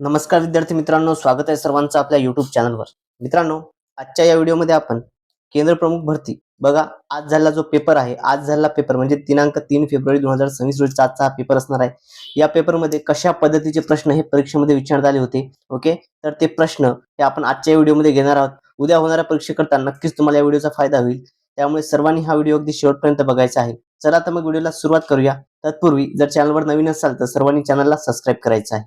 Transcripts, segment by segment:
नमस्कार विद्यार्थी मित्रांनो स्वागत आहे सर्वांचं आपल्या युट्यूब चॅनलवर मित्रांनो आजच्या या व्हिडिओमध्ये आपण केंद्र प्रमुख भरती. बघा आज झालेला जो पेपर आहे आज झाला पेपर म्हणजे दिनांक तीन फेब्रुवारी दोन हजार सव्वीस रोजीचा आजचा हा पेपर असणार आहे. या पेपरमध्ये कशा पद्धतीचे प्रश्न हे परीक्षेमध्ये विचारण्यात आले होते ओके? तर ते प्रश्न हे आपण आजच्या व्हिडिओमध्ये घेणार आहोत. उद्या होणाऱ्या परीक्षेकरता नक्कीच तुम्हाला या व्हिडिओचा फायदा होईल. त्यामुळे सर्वांनी हा व्हिडिओ अगदी शेवटपर्यंत बघायचा आहे. चला तर मग व्हिडिओला सुरुवात करूया. तत्पूर्वी जर चॅनलवर नवीन असाल तर सर्वांनी चॅनलला सबस्क्राईब करायचं आहे.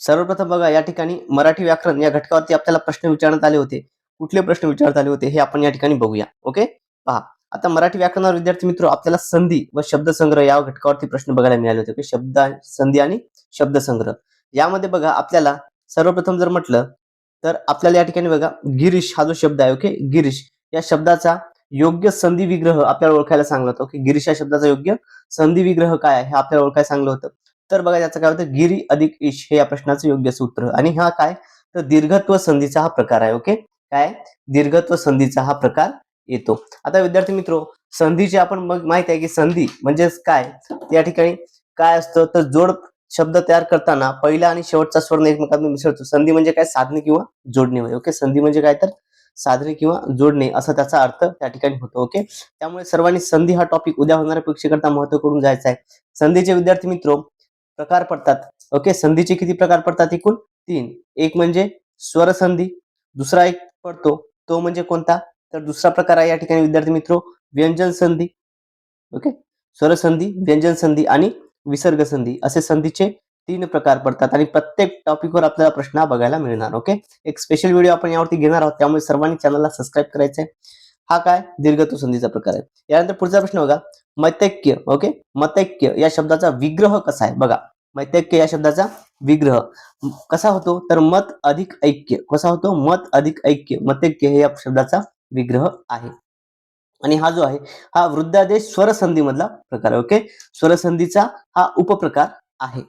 सर्वप्रथम बघा या ठिकाणी मराठी व्याकरण या घटकावरती आपल्याला प्रश्न विचारण्यात आले होते. कुठले प्रश्न विचारण्यात आले होते हे आपण या ठिकाणी बघूया. ओके पहा. आता मराठी व्याकरणावर विद्यार्थी मित्र आपल्याला संधी व शब्दसंग्रह या घटकावरती प्रश्न बघायला मिळाले होते. शब्द संधी आणि शब्दसंग्रह. यामध्ये बघा आपल्याला सर्वप्रथम जर म्हटलं तर आपल्याला या ठिकाणी बघा गिरीश हा जो शब्द आहे ओके गिरीश या शब्दाचा योग्य संधी विग्रह आपल्याला ओळखायला सांगलं होतं. ओके गिरीश या शब्दाचा योग्य संधी विग्रह काय आहे हे आपल्याला ओळखायला सांगलं होतं. तर बघा याचं काय होतं? गिरी अधिक इश हे या प्रश्नाचं योग्य सूत्र. आणि हा काय? तर दीर्घत्व संधीचा हा प्रकार आहे ओके? काय? दीर्घत्व संधीचा हा प्रकार येतो. आता विद्यार्थी मित्र संधीचे आपण मग माहिती आहे की संधी म्हणजेच काय? या ठिकाणी काय असतं? तर जोड शब्द तयार करताना पहिला आणि शेवटचा स्वर्ण एकमेकांना मिसळतो. संधी म्हणजे काय? साधने किंवा जोडणे होय ओके? संधी म्हणजे काय तर? साधने किंवा जोडणे असा त्याचा अर्थ त्या ठिकाणी होतो ओके? त्यामुळे सर्वांनी संधी हा टॉपिक उद्या होणाऱ्या परीक्षेकरता महत्त्व करून जायचा आहे. संधीचे विद्यार्थी मित्र प्रकार पडतात. ओके संधीचे किती प्रकार पडतात एकूण? तीन. एक म्हणजे स्वर संधी दुसरा एक पडतो. तो म्हणजे कोणता? तर दुसरा प्रकार आहे या ठिकाणी विद्यार्थी मित्र व्यंजन संधी. ओके स्वर संधी व्यंजन संधी आणि विसर्ग संधी. असे संधीचे तीन प्रकार पडतात आणि प्रत्येक टॉपिकवर आपल्याला प्रश्न हा बघायला मिळणार. ओके एक स्पेशल व्हिडिओ आपण यावरती घेणार आहोत. त्यामुळे सर्वांनी चॅनलला सबस्क्राईब करायचं आहे हा काय? दीर्घत्व संधीचा प्रकार आहे. यानंतर पुढचा प्रश्न बघा. मतैक्य ओके मतैक्य या शब्दाचा विग्रह कसा आहे? बघा. मैतैक्य या शब्दाचा विग्रह. कसा होतो? तर मत अधिक ऐक्य. कसा होतो? मत अधिक ऐक्य. मतैक्य हे या शब्दाचा विग्रह आहे. आणि हा जो आहे हा वृद्धादेश स्वरसंधी मधला प्रकार आहे ओके स्वरसंधीचा हा उपप्रकार आहे.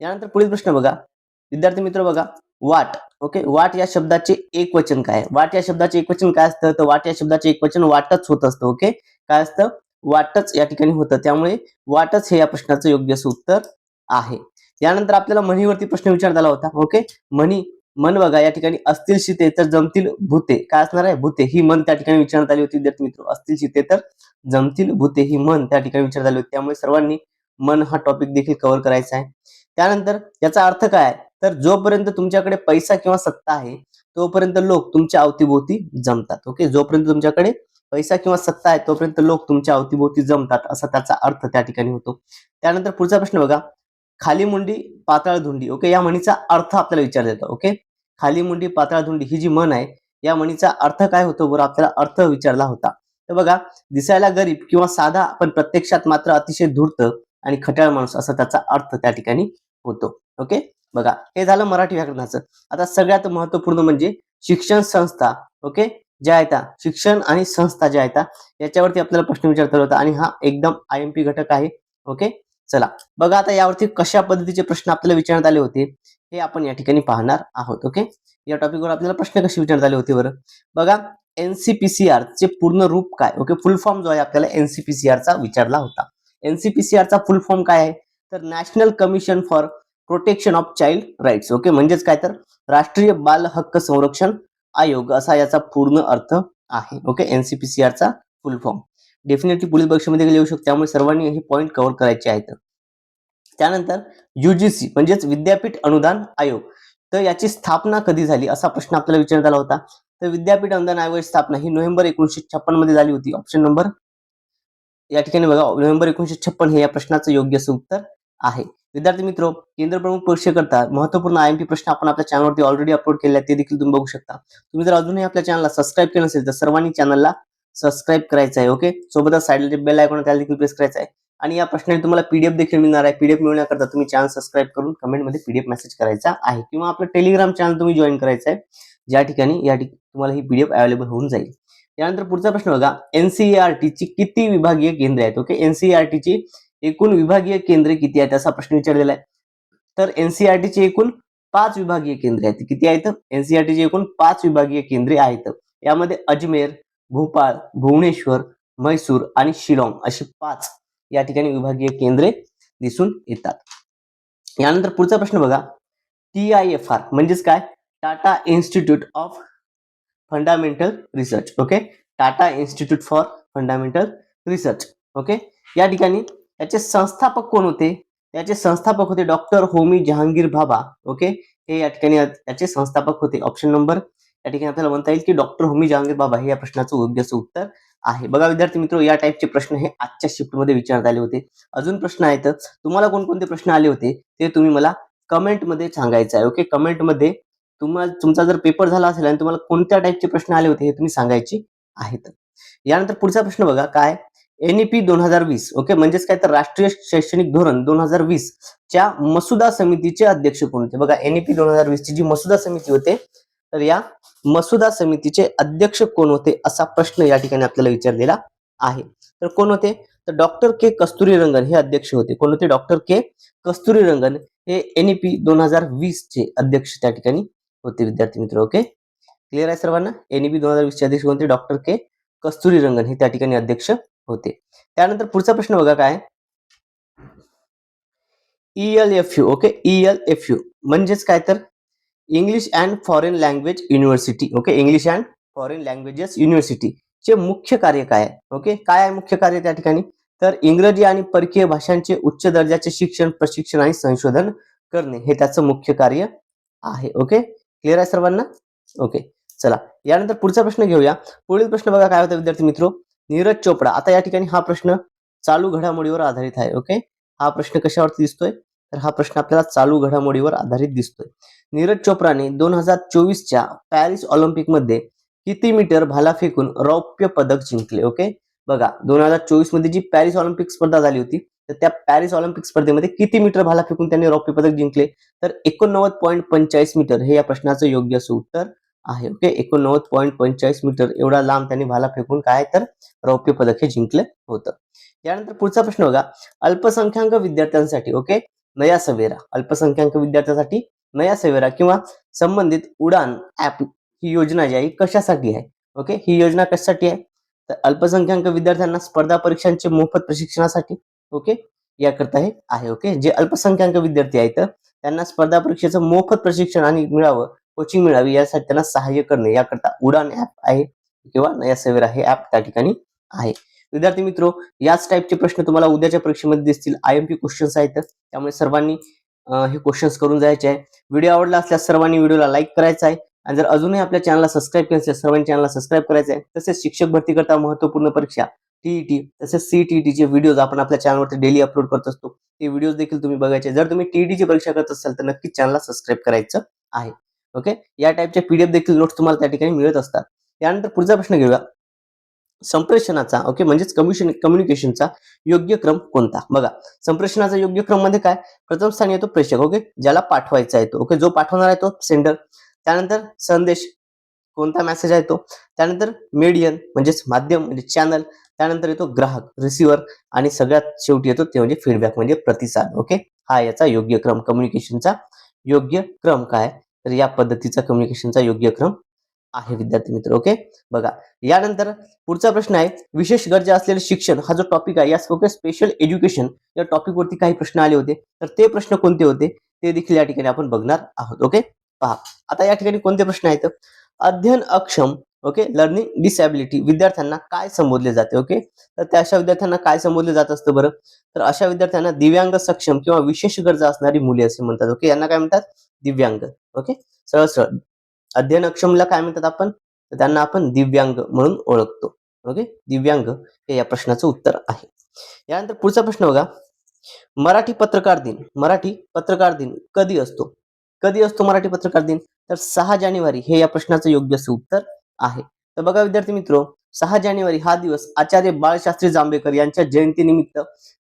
यानंतर पुढील प्रश्न बघा. विद्यार्थी मित्र बघा. वाट ओके वाट या शब्दाचे एक वचन काय? आहे? वाट या शब्दाचे एक वचन काय असतं? तर वाट या शब्दाचे एक वचन वाटच होत असतं ओके काय असतं? वाटच या ठिकाणी होतं. त्यामुळे वाटच हे या प्रश्नाचं योग्य असं उत्तर आहे. यानंतर आपल्याला म्हणीवरती प्रश्न विचार आला होता ओके म्हणी मन बघा या ठिकाणी असतील शिते तर जमतील भूते. काय असणार आहे? भूते. ही मन त्या ठिकाणी विचारण्यात आली होती विद्यार्थी मित्र. असतील शिते तर जमतील भूते. ही मन त्या ठिकाणी विचारण्यात आली होती. त्यामुळे सर्वांनी मन हा टॉपिक देखील कव्हर करायचा आहे. त्यानंतर याचा अर्थ काय? तर जोपर्यंत तुमच्याकडे पैसा किंवा सत्ता आहे तोपर्यंत लोक तुमच्या अवतीभोवती जमतात ओके? जोपर्यंत तुमच्याकडे पैसा किंवा सत्ता आहे तोपर्यंत लोक तुमच्या अवतीभोवती जमतात असा त्याचा अर्थ त्या ठिकाणी होतो. त्यानंतर पुढचा प्रश्न बघा. खाली मुंडी पाताळ धुंडी ओके? या म्हणीचा अर्थ आपल्याला विचारला जातो ओके? खाली मुंडी पाताळ धुंडी ही जी म्हण आहे या म्हणीचा अर्थ काय होतो? बरं आपल्याला अर्थ विचारला होता. तर बघा दिसायला गरीब किंवा साधा पण प्रत्यक्षात मात्र अतिशय धूर्त आणि खट्याळ माणूस असा त्याचा अर्थ त्या ठिकाणी होतो ओके? बघा हे झालं मराठी व्याकरणाचं. आता सगळ्यात महत्त्वपूर्ण म्हणजे शिक्षण संस्था ओके? ज्या आहेत शिक्षण आणि संस्था ज्या आहेत याच्यावरती आपल्याला प्रश्न विचारता होता आणि हा एकदम आय एम पी घटक आहे ओके? चला बघा आता यावरती कशा पद्धतीचे प्रश्न आपल्याला विचारण्यात आले होते हे आपण या ठिकाणी पाहणार आहोत ओके? या टॉपिकवर आपल्याला प्रश्न कसे विचारण्यात आले होते बरं? बघा एनसीपीसीआर चे पूर्ण रूप काय ओके? फुल फॉर्म जो आहे आपल्याला एनसीपीसीआर चा विचारला होता. एनसीपीसीआर चा फुल फॉर्म काय आहे? तर national commission for protection of child rights okay म्हणजेच काय तर? राष्ट्रीय बाल हक्क संरक्षण आयोग असा याचा पूर्ण अर्थ आहे. ओके एनसीपीसीआर चा फुल फॉर्म डेफिनेटली पुढील परीक्षेमध्ये येऊ शकतो. त्यामुळे सर्वांनी हे पॉईंट कव्हर करायचे आहेत. त्यानंतर युजीसी म्हणजेच विद्यापीठ अनुदान आयोग. तर याची स्थापना कधी झाली? असा प्रश्न आपल्याला विचारण्यात आला होता. तर विद्यापीठ अनुदान आयोगाची स्थापना ही नोव्हेंबर एकोणीशे छप्पनमध्ये झाली होती. ऑप्शन नंबर या ठिकाणी बघा. नोव्हेंबर एकोणीशे छप्पन हे या प्रश्नाचं योग्य असं उत्तर आहे. विद्यार्थी मित्र केंद्र प्रमुख परीक्षेकरता महत्त्वपूर्ण आयएमपी प्रश्न आपण आपल्या चॅनलवरती ऑलरेडी अपलोड केले आहेत ते देखील तुम्ही बघू शकता. तुम्ही जर अजूनही आपल्या चॅनलला सबस्क्राईब केलं नसेल तर सर्वांनी चॅनलला सबस्क्राईब करायचं आहे ओके सोबतच साईडला जे बेल आयकॉन त्याला देखील प्रेस करायचं आहे. आणि या प्रश्नाने तुम्हाला पीडीएफ देखील मिळणार आहे. पीडीएफ मिळण्याकरता तुम्ही चॅनल सबस्क्राईब करून कमेंटमध्ये पीडीएफ मेसेज करायचा आहे. किंवा आपलं टेलिग्राम चॅनल तुम्ही जॉईन करायचं आहे ज्या ठिकाणी या ठिकाणी तुम्हाला ही पीडीएफ अवेलेबल होऊन जाईल. त्यानंतर पुढचा प्रश्न बघा. एनसीईआरटी ची किती विभागीय केंद्र आहेत ओके एनसीईआरटी ची एकूण विभागीय केंद्रे किती आहेत असा प्रश्न विचारलेला आहे. तर एनसीआरटीचे एकूण पाच विभागीय केंद्रे आहेत. किती आहेत? एनसीआरटीचे एकूण पाच विभागीय केंद्रे आहेत. यामध्ये अजमेर भोपाळ भुवनेश्वर म्हैसूर आणि शिलाँग अशी पाच या ठिकाणी विभागीय केंद्रे दिसून येतात. यानंतर पुढचा प्रश्न बघा. टी आय एफ आर म्हणजेच काय? Tata institute of fundamental research. Okay? Tata institute for fundamental research. Okay? या ठिकाणी याचे संस्थापक कोण होते? याचे संस्थापक होते डॉक्टर होमी जहांगीर बाबा ओके? हे या ठिकाणी याचे संस्थापक होते. ऑप्शन नंबर या ठिकाणी आपल्याला म्हणता येईल की डॉक्टर होमी जहांगीर बाबा हे या प्रश्नाचं योग्य असं उत्तर आहे. बघा विद्यार्थी मित्र या टाईपचे प्रश्न हे आजच्या शिफ्टमध्ये विचारण्यात आले होते. अजून प्रश्न आहेत. तुम्हाला कोणकोणते प्रश्न आले होते? ते तुम्ही मला कमेंटमध्ये सांगायचं आहे ओके? कमेंटमध्ये तुम्हाला तुमचा जर पेपर झाला असेल आणि तुम्हाला कोणत्या टाईपचे प्रश्न आले होते हे तुम्ही सांगायचे आहेत. यानंतर पुढचा प्रश्न बघा काय? एनईपी दोन हजार वीस ओके? म्हणजेच काय तर राष्ट्रीय शैक्षणिक धोरण दोन हजार वीस च्या मसुदा समितीचे अध्यक्ष कोण होते? बघा एनईपी दोन हजार वीस ची जी मसुदा समिती होते तर या मसुदा समितीचे अध्यक्ष कोण होते असा प्रश्न या ठिकाणी आपल्याला विचारलेला आहे. तर कोण होते? तर डॉक्टर के कस्तुरी रंगन हे अध्यक्ष होते. कोण होते? डॉक्टर के कस्तुरी रंगन हे एनईपी दोन हजार वीस चे अध्यक्ष त्या ठिकाणी होते विद्यार्थी मित्र ओके? क्लिअर आहे सर्वांना? एनईपी दोन हजार वीसचे अध्यक्ष कोणते डॉक्टर के कस्तुरी रंगन हे त्या ठिकाणी अध्यक्ष होते. त्यानंतर पुढचा प्रश्न बघा काय? L F U okay L F U म्हणजेच काय तर? English and foreign language university okay English and foreign languages university चे मुख्य कार्य काय आहे? ओके काय आहे मुख्य कार्य त्या ठिकाणी? तर इंग्रजी आणि परकीय भाषांचे उच्च दर्जाचे शिक्षण प्रशिक्षण आणि संशोधन करणे हे त्याचं मुख्य कार्य आहे ओके क्लिअर आहे सर्वांना? ओके चला. यानंतर पुढचा प्रश्न घेऊया. पुढील प्रश्न बघा काय होता विद्यार्थी मित्रो? नीरज चोपडा. आता या ठिकाणी हा प्रश्न चालू घडामोडीवर आधारित आहे ओके? हा प्रश्न कशावरती दिसतोय? तर हा प्रश्न आपल्याला चालू घडामोडीवर आधारित दिसतोय. नीरज चोप्राने दोन हजार चोवीसच्या पॅरिस ऑलिम्पिकमध्ये किती मीटर भाला फेकून रौप्य पदक जिंकले ओके? बघा दोन हजार चोवीसमध्ये जी पॅरिस ऑलिम्पिक स्पर्धा झाली होती तर त्या पॅरिस ऑलिम्पिक स्पर्धेमध्ये किती मीटर भाला फेकून त्यांनी रौप्य पदक जिंकले? तर एकोणनव्वद पॉईंट पंचेचाळीस मीटर हे या प्रश्नाचं योग्य असं उत्तर आहे ओके एकोणनव्वद पॉईंट पंचेचाळीस मीटर एवढा लांब त्यांनी भाला फेकून काय तर रौप्य पदक हे जिंकलं होतं. त्यानंतर पुढचा प्रश्न बघा. अल्पसंख्याक विद्यार्थ्यांसाठी ओके नया सवेरा. अल्पसंख्याक विद्यार्थ्यांसाठी नया सवेरा किंवा संबंधित उडान ऍप ही योजना जी आहे कशासाठी आहे? ओके ही योजना कशासाठी आहे? तर अल्पसंख्याक विद्यार्थ्यांना स्पर्धा परीक्षांचे मोफत प्रशिक्षणासाठी ओके याकरता हे आहे ओके जे अल्पसंख्याक विद्यार्थी आहेत त्यांना स्पर्धा परीक्षेचं मोफत प्रशिक्षण आणि मिळावं कोचिंग मिळावी यासाठी त्यांना सहाय्य करणे याकरता उडान ऍप आहे किंवा नया सेवेर हे ऍप त्या ठिकाणी आहे. विद्यार्थी मित्रो याच टाईपचे प्रश्न तुम्हाला उद्याच्या परीक्षेमध्ये दिसतील. आय एम पी क्वेश्चन्स आहेत. त्यामुळे सर्वांनी हे क्वेश्चन्स करून जायचे आहे. व्हिडिओ आवडला असल्यास सर्वांनी व्हिडिओला लाईक करायचा आहे. आणि जर अजूनही आपल्या चॅनलला सबस्क्राईब केलं असेल सर्वांनी चॅनलला सबस्क्राईब करायचं आहे. तसेच शिक्षक भरती करता महत्त्वपूर्ण परीक्षा टीईटी तसेच सीटीईटीचे व्हिडिओज आपण आपल्या चॅनलवरती डेली अपलोड करत असतो. ते व्हिडिओज देखील तुम्ही बघायचे. जर तुम्ही टीईटीची परीक्षा करत असाल तर नक्कीच चॅनलला सबस्क्राईब करायचं आहे. ओके या टाईपचे पीडीएफ देखील नोट्स तुम्हाला त्या ठिकाणी मिळत असतात. त्यानंतर पुढचा प्रश्न घेऊया. संप्रेषणाचा ओके म्हणजेच कम्युशन कम्युनिकेशनचा योग्य क्रम कोणता? बघा संप्रेषणाचा योग्य क्रममध्ये काय? प्रथम स्थानी येतो प्रेषक ओके ज्याला पाठवायचा येतो ओके जो पाठवणार आहे तो सेंडर त्यानंतर संदेश कोणता मेसेज आहे तो? त्यानंतर मीडियन म्हणजेच माध्यम म्हणजे चॅनल त्यानंतर येतो ग्राहक रिसिव्हर आणि सगळ्यात शेवटी येतो ते म्हणजे फीडबॅक म्हणजे प्रतिसाद ओके हा याचा योग्य क्रम कम्युनिकेशनचा योग्य क्रम काय? तर या पद्धतीचा कम्युनिकेशनचा योग्य क्रम आहे विद्यार्थी मित्र ओके बघा यानंतर पुढचा प्रश्न आहे विशेष गरजा असलेले शिक्षण हा जो टॉपिक आहे या ओके स्पेशल एज्युकेशन या टॉपिकवरती काही प्रश्न आले होते तर ते प्रश्न कोणते होते ते देखील या ठिकाणी आपण बघणार आहोत ओके पहा आता या ठिकाणी कोणते प्रश्न आहेत? अध्ययन अक्षम ओके? लर्निंग डिसॅबिलिटी विद्यार्थ्यांना काय संबोधले जाते ओके? तर त्या अशा विद्यार्थ्यांना काय संबोधले जात असतं बरं? तर अशा विद्यार्थ्यांना दिव्यांग सक्षम किंवा विशेष गरजा असणारी मुले असे म्हणतात ओके? यांना काय म्हणतात? दिव्यांग ओके? सरळ सरळ. अध्ययन अक्षमला काय म्हणतात आपण? तर त्यांना आपण दिव्यांग म्हणून ओळखतो ओके? दिव्यांग हे या प्रश्नाचं उत्तर आहे. यानंतर पुढचा प्रश्न बघा. मराठी पत्रकार दिन. मराठी पत्रकार दिन कधी असतो? कधी असतो मराठी पत्रकार दिन? तर सहा जानेवारी हे या प्रश्नाचं योग्य असं उत्तर आहे. तर बघा विद्यार्थी मित्र सहा जानेवारी हा दिवस आचार्य बाळशास्त्री जांभेकर यांच्या जयंतीनिमित्त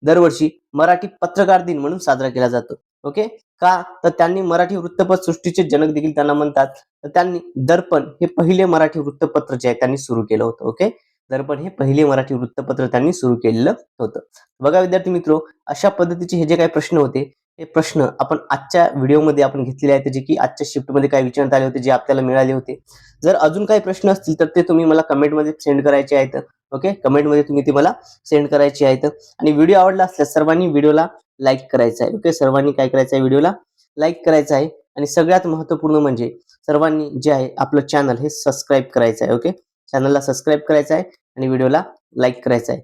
दरवर्षी मराठी पत्रकार दिन म्हणून साजरा केला जातो. ओके? का? तर त्यांनी मराठी वृत्तपत्र सृष्टीचे जनक देखील त्यांना म्हणतात. तर त्यांनी दर्पण हे पहिले मराठी वृत्तपत्र जे आहे त्यांनी सुरू केलं होतं. ओके? दर्पण हे पहिले मराठी वृत्तपत्र त्यांनी सुरू केलेलं होतं. बघा विद्यार्थी मित्रो अशा पद्धतीचे हे जे काही प्रश्न होते हे प्रश्न आपण आजच्या व्हिडिओमध्ये आपण घेतलेले आहेत जे की आजच्या शिफ्टमध्ये काय विचारण्यात आले होते जे आपल्याला मिळाले होते. जर अजून काही प्रश्न असतील तर ते तुम्ही मला कमेंटमध्ये सेंड करायचे आहेत ओके? कमेंटमध्ये तुम्ही ते मला सेंड करायचे आहेत. आणि व्हिडिओ आवडला असल्यास सर्वांनी व्हिडिओला लाईक करायचा आहे ओके? सर्वांनी काय करायचं आहे व्हिडिओला लाईक करायचं आहे. आणि सगळ्यात महत्त्वपूर्ण म्हणजे सर्वांनी जे आहे आपलं चॅनल हे सबस्क्राईब करायचं आहे ओके? चॅनलला सबस्क्राईब करायचं आहे आणि व्हिडिओला लाईक करायचं आहे.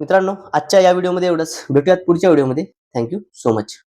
मित्रांनो आजच्या या व्हिडिओमध्ये एवढंच. भेटूयात पुढच्या व्हिडिओमध्ये. thank you so much.